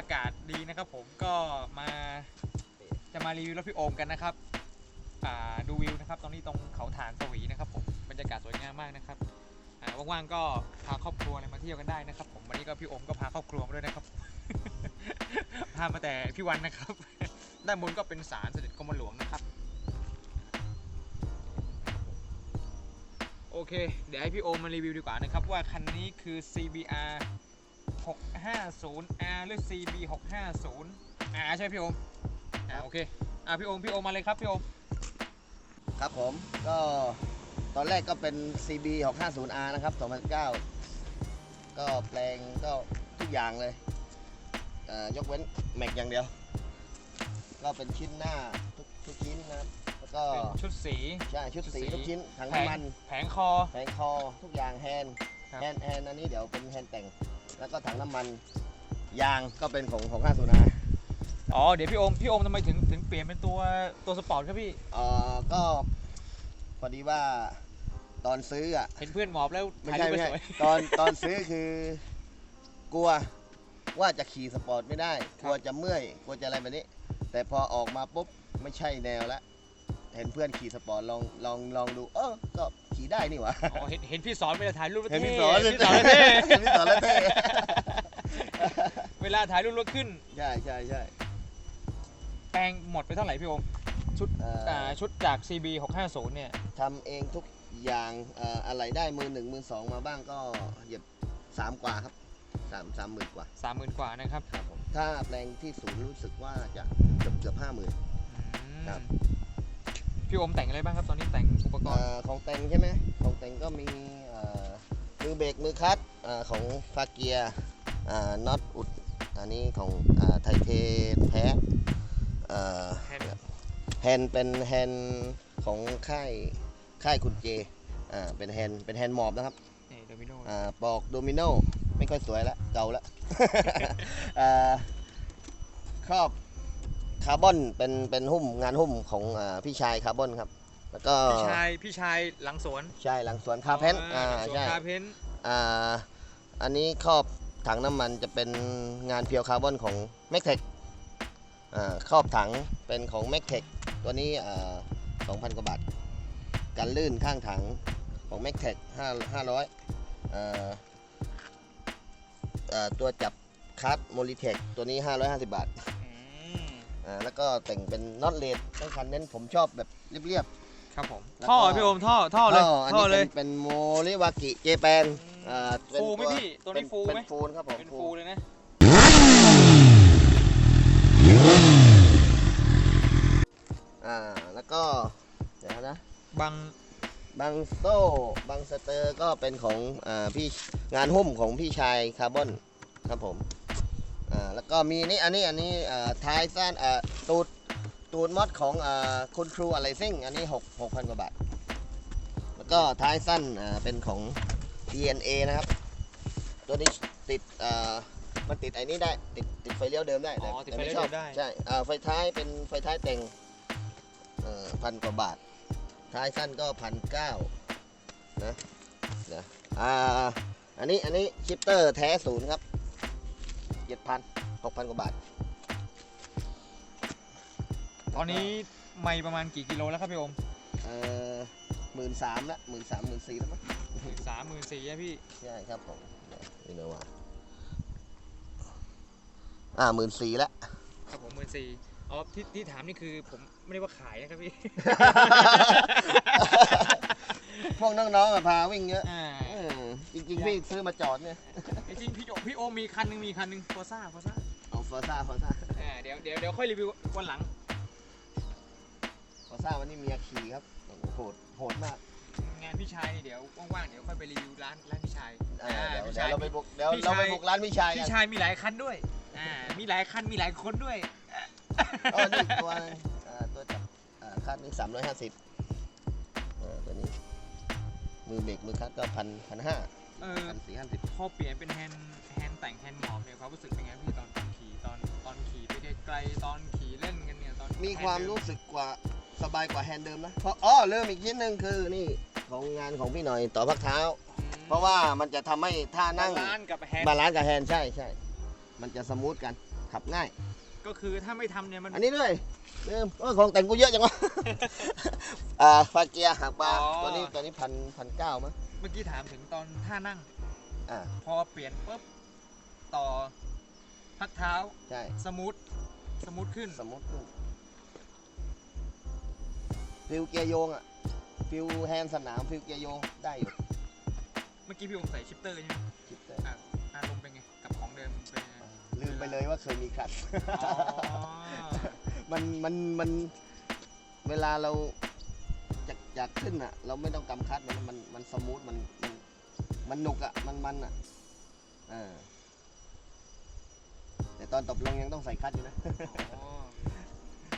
อากาศดีนะครับ ผมก็มาจะมารีวิวรถพี่โอมกันนะครับดูวิวนะครับตอนนี้ตรงเขาฐานสวีนะครับ ผมบรรยากาศสวยงามมากนะครับว่างๆก็พาครอบครัวอะไรมาเที่ยวกันได้นะครับ ผมวันนี้ก็พี่โอมก็พาครอบครัวมาด้วยนะครับ พามาแต่พี่วันนะครับด้านบนก็เป็นศาลเสด็จกรมหลวงนะครับโอเค เดี๋ยวให้พี่โอมมารีวิวดีกว่านะครับ ว่าคันนี้คือ CBR 650R หรือ CB 650 R ใช่ไหมพี่โอมอ่าโอเคอ่าพี่โอมพี่โอมมาเลยครับพี่โอมครับผมก็ตอนแรกก็เป็น CB 650R นะครับ2009ก็แปลงก็ทุกอย่างเลยเอ่อยกเว้นแม็กอย่างเดียว ก็เป็นชิ้นหน้าทุกทุกชิ้นนะครับแล้วก็เป็นชุดสีใช่ชุดสีชุดสีทุกชิ้นถังแผงน้ำมัน แผงคอแผงคอทุกอย่างแฮนด์ครับแฮนด์แฮนด์อันนี้เดี๋ยวเป็นแฮนด์แต่ง แล้วก็ถังน้ำมันยางก็เป็นของ 650R อ๋อเดี๋ยวพี่โอมพี่โอมทำไมถึงถึงเปลี่ยนเป็นตัวตัวสปอร์ตครับพี่เอ่อก็พอดีว่าตอนซื้ออะเห็นเพื่อนหมอบแล้วไม่ถ่ายใช่รูปไม่ไปใช่สวยตอนตอนซื้อคือกลัวว่าจะขี่สปอร์ตไม่ได้คกรับลัวจะเมื่อยกลัวจะอะไรแบบนี้ แต่พอออกมาปุ๊บไม่ใช่แนวละเห็นเพื่อนขี่สปอร์ตลองลองลองดูเออก็ขี่ได้นี่หว่า อ๋อเห็นเห็นพี่สอนเวลาถ่ายรูปแล้วเห็นเท่พี่สอนเห็นพี่สอนแล้วเท่ เห็นพี่สอนแล้วเท่เวลาถ่ายรูปรถขึ้น ใช่ใช่ใช่แปลงหมดไปเท่าไหร่พี่โอมชุดเอ่อออ่าชุดจาก CB 650เนี่ย ทำเองทุกอย่างเอ่ออะไรได้มือหนึ่งมือสองมาบ้างก็เหยียบสามกว่าครับสามสามหมื่นกว่า 30,000 กว่านะครับครับผมถ้าแปลงที่ศูนย์รู้สึกว่าจะเกือบเกือบห้าหมื่นครับ พี่โอมแต่งอะไรบ้างครับ ตอนนี้แต่งอุปกรเอ่ณ์อของแต่งใช่ไหมของแต่งก็มีเอ่อมือเบรกมือคลัตช์เอ่อของฟาเกียน็อตอุด อันนี้ของอ่าไทเทแท้เอ่อแฮนด์แฮนด์เป็นแฮนด์ของค่ายค่ายคุณเจอ่าเป็นแฮนด์เป็นแฮนด์มอบนะครับนี่โดมิโนอ่าปอกโดมิโนไม่ค่อยสวยละเก่าละอ่าครอบคาร์บอนเป็นเป็นหุ้มงานหุ้มของอาพี่ชายคาร์บอนครับ แล้วก็พี่ชายพี่ชายหลังสวนใช่หลังสวนคาเพนอ่าอ่าหลังสวนใช่คาเพนอ่าอันนี้ครอบ ถังน้ำมันจะเป็นงานเพียวคาร์บอนของ m a c t e c อ่าครอบถังเป็นของ m a c t e c ตัวนี้อ่า2,000 กว่าบาท กันลื่นข้างถังของ m a c t e c 5 500อ่าอ่าตัวจับคัสโมลิเทคตัวนี้ 550 บาทอืมอ่าแล้วก็แต่งเป็นน็อตเลดทั้งคันเน้นผมชอบแบบเรียบครับผมแล้วก็ท่อพี่โอมท่อ ท่อๆเลยอันท่อนี้เลเป็ยนเป็นโมริวากิเจแปน อ่าเป็นฟูไหมพี่ตัวนี้เป็นฟูไหม เป็นฟูนครับผมเป็นฟูเลยนะอ่าแล้วก็เดี๋ยวนะบังบางโซ่บางสเตอร์ก็เป็นของอ่าพี่งานหุ้มของพี่ชายคาร์บอนครับผมอ่าแล้วก็มีนี่อันนี้อันนี้อ่าท้ายสั้นอ่าตูดตูดมอดของอ่าคุณครูอะไรซิ่งอันนี้หกหกพันกว่าบาทแล้วก็ท้ายสั้นอ่าเป็นของ DNA นะครับ ตัวนี้ติดอ่ามันติดไอ้นี้ได้ ติดติดไฟเลี้ยวเดิมได้อ๋อติดไฟม่เลี้ยวชอบเดิมได้ ใช่อ่าไฟท้ายเป็นไฟท้ายแต่งเอ่อพันกว่าบาท ท้ายสั้นก็พันเก้านะเดี๋ยวอ่าอันนี้อันนี้ชิปเตอร์แท้ศูนย์ครับเจ็ดพันหกพันกว่าบาท ตอนนี้ไม่ประมาณกี่กิโลแล้วครับพี่โอมเอ่อหมื่นสามละหมื่นสามหมื่นสี่แล้วมั้ง สามหมื่นสี่พี่ใช่ครับผมนี่นะว่าอ่าหมื่นสี่ละครับผมหมื่นสี่อ๋อที่ที่ถามนี่คือผมไม่ได้ว่าขายนะครับพี่ พวกน้องๆอะพาวิ่งเยอะอ่าเออจริงๆพี่ซื้อมาจอดเนี่ยจริงๆพี่โอพี่โอมมีคันหนึงมีคันหนึงฟอร์ซ่าฟอร์ซ่าเอาฟอร์ซ่าฟอร์ซ่าอ่าเดี๋ยวเดี๋ยวเดี๋ยวค่อยรีวิววันหลัง ฟอร์ซ่าวันนี้เมียขี่ครับโอ้โหโหดโหดมาก งานพี่ชายนี่เดี๋ยวว่างๆเดี๋ยวค่อยไปรีวิวร้านร้านพี่ชายอ่าเดี๋ยวพี่เดี๋ยชาวยเราไปบุกเดี๋ยวพี่เราไปชายบุกร้านพี่ชายกัพี่นชายมีหลายคันด้วยอ่ามีหลายคันมีหลายคนด้วยอ๋อนี่ตัวหนึ่งอ่าตัวจับอ่าคัดนี่สามร้อยห้าสิบตัวนี้ มือเบรกมือคัดก็พันพันห้าเออพันสี่ห้าสิบพอเปลี่ยนเป็นแฮนด์แฮนด์แต่งแฮนด์หมอบเนี่ยความรู้สึกเป็นไงพี่ตอนขี่ตอนตอนขี่ไปไกลๆตอนขี่เล่นกันเนี่ยตอนมีความแฮนด์เดิรู้สึกกว่าสบายกว่าแฮนด์เดิมนะเพราะอ๋อเริ่มอีกชิ้นหนึ่งคือนี่ ของงานของพี่หน่อยต่อพักเท้าอืมเพราะว่ามันจะทำให้ท่านั่ง บาลานซ์กับแฮนด์บาลานซ์กับแฮนด์ใช่ใช่ มันจะสมูทกันขับง่าย ก็คือถ้าไม่ทำเนี่ยมันอันนี้ด้วยเริ่มโอ้ยของแต่งกูเยอะจังวะ อ่าฟาเกียร์หักปลาตัวนี้ตัวนี้พันพันเก้ามั้งเมื่อกี้ถามถึงตอนท่านั่ง อ่าพอเปลี่ยนปุ๊บต่อพักเท้าใช่สมูทสมูทขึ้น สมูทขึ้นฟิลเกียร์โยงอะ ฟิลแฮนด์สนามฟิลเกียร์โยงได้อยู่เมื่อกี้พี่องใส่ชิปเตอร์ใช่ไหมคิดได้อะอารมณ์เป็นไง กับของเดิมเป็นไงลืมไปเลยว่าเคยมีคลัตช์ อ๋อ มันมันมันเวลาเราจากจากขึ้นอะ เราไม่ต้องกำคัดมันมันมันสมูทมันมันมันหนุกอะมันมันอะเออแต่ตอนตบลงยังต้องใส่คัดอยู่นะ อ๋อ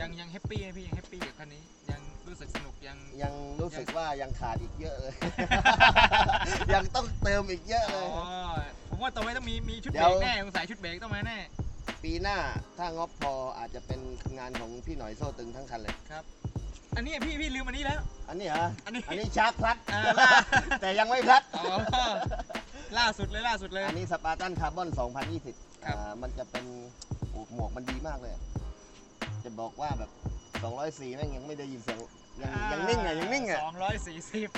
ยังยังแฮปปี้ไหมพี่ยังแฮปปี้กับคันนี้ยัง รู้สึกสนุกยัง ยังรู้สึกว่ายังขาดอีกเยอะเลย ยังต้องเติมอีกเยอะอ๋เลอยผมว่าต่อไปต้องมีมีชุดเดี๋เบรยว กแน่สงสัยชุดเบรกต้องมาแน่ ปีหน้าถ้างบพออาจจะเป็นงานของพี่หน่อยโซ่ตึงทั้งคันเลย อันนี้พี่พี่ลืมอันนี้แล้ว อันนี้เหรออันนี้ อันนี้ชาร์จพลัด อ่าล่าแต่ยังไม่พลัด อ๋อล่าสุดเลยล่าสุดเลย อันนี้สปาร์ตันคาร์บอน2020ครับ อ่ามันจะเป็นโอ้หมวกมันดีมากเลยอะจะบอกว่าแบบ 204แม่งยังไม่ได้ยินเสียงยังยังนิ่งอะยังนิ่งอะสองร้อยสี่สิบ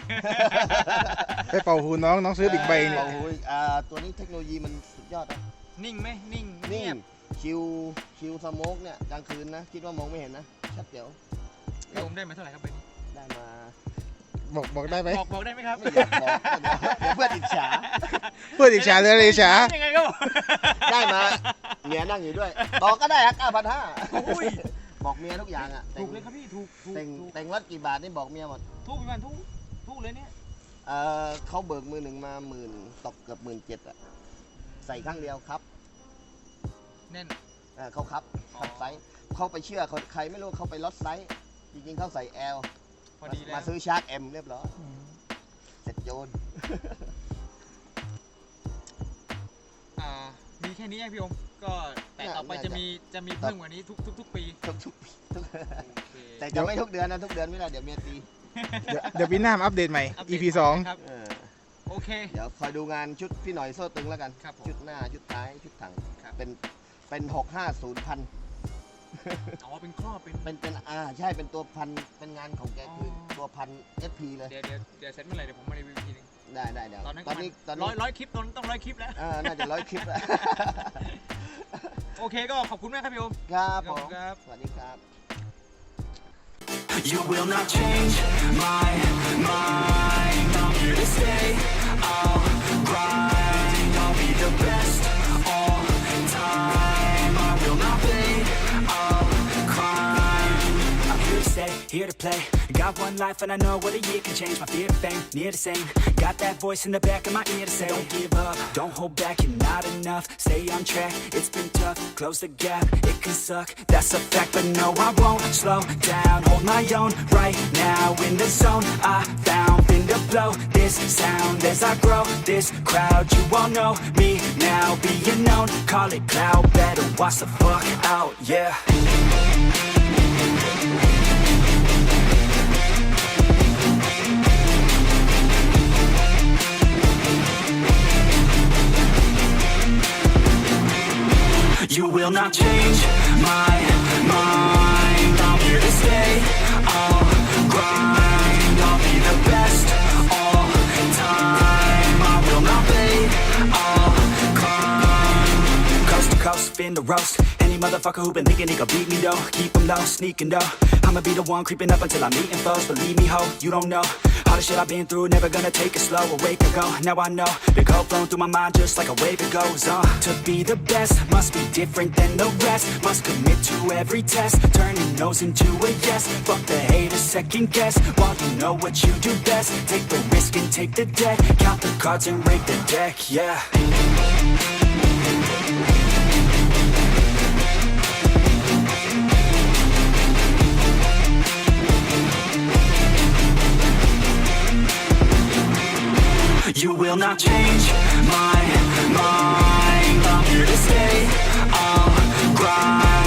ไปเป่าหูน้องน้องซื้อบิ๊กใบเนี่ย โอ้โหอ่าตัวนี้เทคโนโลยีมันสุดยอดนะนิ่งไหมนิ่งนิ่งเงียบชิวชิวสโมกเนี่ยกลางคืนนะคิดว่ามองไม่เห็นนะชัดเดี๋ยวพี่ผมได้มาเท่าไหร่ครับใบนี้ได้มาบอกบอกได้ไหมบอกบอกได้ไหมครับไม่อยากบอกเดี๋ยวเดี๋ยวเพื่อนอิจฉาเพื่อนอิจฉาเลยอิจฉายังไงก็บอกได้มาเมียนั่งอยู่ด้วยบอกก็ได้ฮะเก้าพันห้า อุ้ย บอกเมียทุกอย่างอะถูกเลยครับพี่ถูกถูกแต่งถูกแต่งวัดกี่บาทนี่บอกเมียหมดถูกพี่มันถูกถูกเลยเนี่ยเออเขาเบิกมือหนึ่งมาหมื่นตกเกือบหมื่นเจ็ดอะใส่ข้างเดียวครับแน่นเออเขาครับอ๋อครับไซส์เขาไปเชื่อคนใครไม่รู้เขาไปลดไซส์จริงๆเขาใส่ L พอดีแล้วมาซื้อชาร์ก M เรียบร้อยเสร็จโยนอ่ามีแค่นี้อะพี่อม ก็แต่ต่อไปน่าจะมีจะมีเพิ่มกว่านี้ทุกทุกทุกปีทุกทุกทุกโอเคแต่จะไม่ทุกเดือนนะทุกเดือนไม่ได้เดี๋ยวเมียตีเดี๋ยวเดี๋ยวปีหน้ามาอัปเดตใหม่อัปเดต EP สองครับ เออโอเค เดี๋ยวคอยดูงานชุดพี่หน่อยโซ่ตึงแล้วกัน ครับผมชุดหน้าชุดท้ายชุดถังครับ เป็นเป็นหกห้าศูนย์พันอ๋อเป็นครอบเป็น เป็นเป็นอ่าใช่เป็นตัวพันเป็นงานของแกคือออ ตัวพัน SP เลยเดี๋ยวเดี๋ยวเดี๋ยวเสร็จเมื่อไหร่เดี๋ยวผมมารีวิวอีกทีหนึงได้ได้เดี๋ยวตอนนั้นตอนนี้ตอนร้อนี้ยร้อยคลิปตอนนั้นต้องร้อยคลิปแล้วอ่าน่าจะร้อยคลิปแล้ว โอเคก็ขอบคุณมากครับพี่อม ครับขผอบมคุณครับ สวัสดีครับ You will not change my mind. I'm here to stay. I'll grind. I'll be the best here to play. Got one life and I know what a year can change. My fear of fame, near the same. Got that voice in the back of my ear to say, Don't give up, don't hold back, you're not enough. Stay on track, it's been tough. Close the gap, it can suck, that's a fact. But no, I won't slow down, hold my own. Right now in the zone, I found finna blow this sound as I grow. This crowd, you all know me now, being known. Call it cloud, better watch the fuck out, yeah. You will not change my mind. I'm here to stay. I'll grind. I'll be the best all time. I will not fade. I'll climb. Coast to coast, fin the roast. Motherfucker who been thinking he could beat me though, keep him low, sneaking though. I'ma be the one creeping up until I'm meeting foes. Believe me, ho, you don't know. All the shit I've been through, never gonna take it slow. Awake I go, now I know. The code flowing through my mind just like a wave it goes on. To be the best, must be different than the rest. Must commit to every test, turning no's into a yes. Fuck the haters, second guess. While you know what you do best, take the risk and take the debt. Count the cards and rake the deck, yeah. You will not change my mind. I'm here to stay. I'll grind.